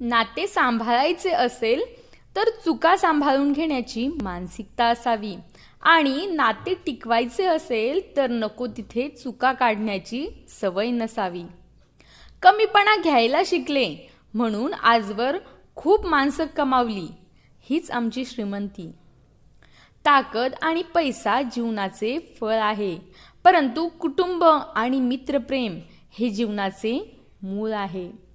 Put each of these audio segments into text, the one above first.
नाते सांभाळायचे असेल तर चुका सांभाळून घेण्याची मानसिकता असावी. आणि नाते टिकवायचे असेल तर नको तिथे चुका काढण्याची सवय नसावी. कमीपणा घ्यायला शिकले म्हणून आजवर खूप माणसं कमावली हीच आमची श्रीमंती. ताकद आणि पैसा जीवनाचे फळ आहे परंतु कुटुंब आणि मित्रप्रेम हे जीवनाचे मूळ आहे.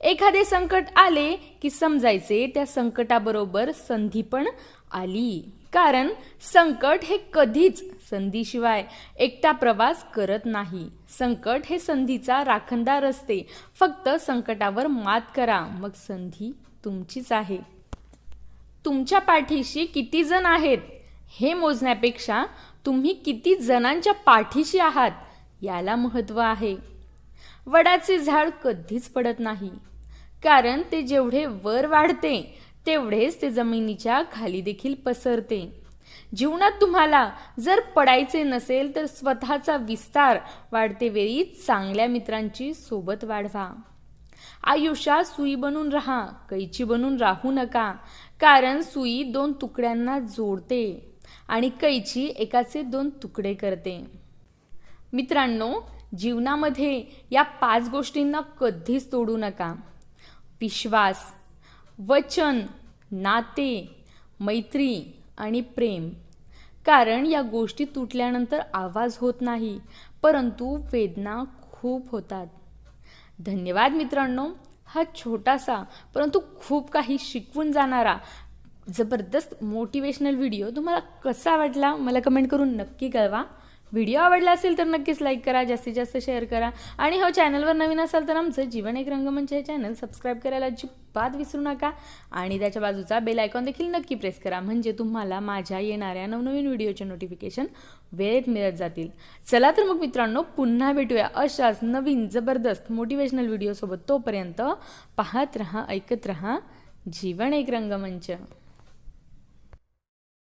एखादे संकट आले की समजायचे त्या संकटाबरोबर संधी पण आली. कारण संकट हे कधीच संधीशिवाय एकटा प्रवास करत नाही. संकट हे संधीचा राखणदार असते. फक्त संकटावर मात करा मग संधी तुमचीच आहे. तुमच्या पाठीशी किती जण आहेत हे मोजण्यापेक्षा तुम्ही किती जणांच्या पाठीशी आहात याला महत्त्व आहे. वडाचे झाड कधीच पडत नाही. कारण ते जेवढे वर वाढते तेवढेच ते जमिनीच्या खाली देखील पसरते. जीवनात तुम्हाला जर पडायचे नसेल तर स्वतःचा विस्तार वाढते वेळी चांगल्या मित्रांची सोबत वाढवा. आयुष्यात सुई बनून राहा कैची बनून राहू नका कारण सुई दोन तुकड्यांना जोडते आणि कैची एकाचे दोन तुकडे करते. मित्रांनो जीवनामध्ये या पाच गोष्टींना कधीच तोडू नका. विश्वास वचन नाते मैत्री आणि प्रेम. कारण या गोष्टी तुटल्यानंतर आवाज होत नाही परंतु वेदना खूप होतात. धन्यवाद मित्रांनो हा छोटासा परंतु खूप काही शिकवून जाणारा जबरदस्त मोटिवेशनल व्हिडिओ तुम्हाला कसा वाटला मला कमेंट करून नक्की कळवा. व्हिडिओ आवडला असेल तर नक्कीच लाईक करा जास्तीत जास्त शेअर करा. आणि हो चॅनलवर नवीन असाल तर आमचं जीवन एक रंगमंच हे चॅनल सबस्क्राईब करायला अजिबात विसरू नका. आणि त्याच्या बाजूचा बेल आयकॉन देखील नक्की प्रेस करा. म्हणजे तुम्हाला माझ्या येणाऱ्या नवनवीन व्हिडिओचे नोटिफिकेशन वेळेत मिळत जातील. चला तर मग मित्रांनो पुन्हा भेटूया अशाच नवीन जबरदस्त मोटिवेशनल व्हिडिओसोबत तोपर्यंत पाहत रहा ऐकत रहा. जीवन एक रंगमंच.